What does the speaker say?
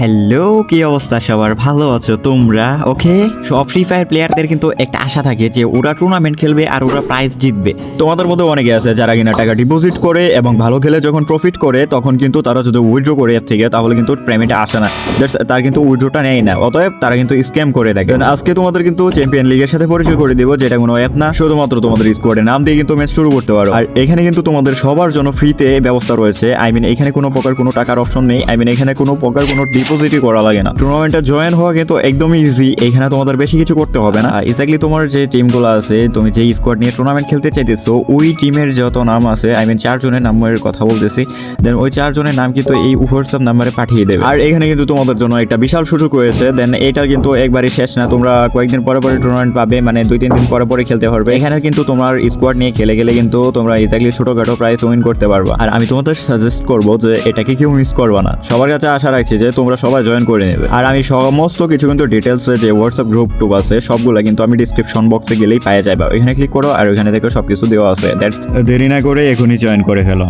Hello কি অবস্থা সবার? ভালো আছো তোমরা? ওকে সব ফ্রি ফায়ার প্লেয়ারদের কিন্তু একটা আশা থাকে যে ওরা টুর্নামেন্ট খেলবে আর ওরা প্রাইজ জিতবে। তোমাদের মধ্যে অনেকে আছে যারা কিনা টাকা ডিপোজিট করে এবং ভালো খেলে যখন প্রফিট করে, তখন কিন্তু তারা যদি উইথড্র করে এর থেকে, তাহলে কিন্তু পেমেন্টে আসে না। তার কিন্তু উইথড্রটা নেয় না। অতএব তারা কিন্তু স্ক্যাম করে দেখে। আজকে তোমাদের কিন্তু চ্যাম্পিয়ন লিগের সাথে পরিচয় করে দিব, যেটা কোনো অ্যাপ না। শুধুমাত্র তোমাদের স্কোয়াডে নাম দিয়ে কিন্তু ম্যাচ শুরু করতে পারো। আর এখানে কিন্তু তোমাদের সবার জন্য ফ্রিতে ব্যবস্থা রয়েছে। আই মিন এখানে কোনো প্রকার কোনো টাকার অপশন নেই। আই মিন এখানে কোনো প্রকার কোনো ডিপোজিটই করা লাগে না। টুর্নামেন্টে জয়েন হওয়া কিন্তু একদমই ইজি এখানে তোমাদের বেশি কিছু করতে হবে না। এক্স্যাক্টলি তোমার যে টিমগুলো আছে, তুমি যে স্কোয়াড নিয়ে টুর্নামেন্ট খেলতে চাইতেছো, ওই টিমের যত নাম আছে আই মিন চারজনের নামের কথা বলতেছি দেন ওই চারজনের নাম কিন্তু এই হোয়াটসঅ্যাপ নাম্বারে পাঠিয়ে দেবে। আর এখানে কিন্তু তোমাদের জন্য একটা বিশাল সুযোগ রয়েছে দেন এটা কিন্তু একবারই শেষ না। তোমরা কয়েকদিন পরে পরে টুর্নামেন্ট পাবে মানে দুই তিন দিন পরে পরে খেলতে পারবে। এখানে কিন্তু তোমার স্কোয়াড নিয়ে খেলে গেলে কিন্তু তোমরা এক্স্যাক্টলি ছোটখাটো প্রাইস উইন করতে পারবে। আর আমি তোমাদের সাজেস্ট করব যে এটাকে কেউ মিস করবে না। সবার কাছে আশা রাখছি যে তোমরা সবাই জয়েন করে নেবে। আর আমি সমস্ত কিছু কিন্তু ডিটেলস যে হোয়াটসঅ্যাপ গ্রুপ টুপ আছে, সবগুলো কিন্তু আমি ডিসক্রিপশন বক্সে গেলেই পাওয়া যাবে। ওইখানে ক্লিক করো আর ওখানে থেকে সবকিছু দেওয়া আছে। দ্যাটস দেরি না করে এখনই জয়েন করে ফেলো।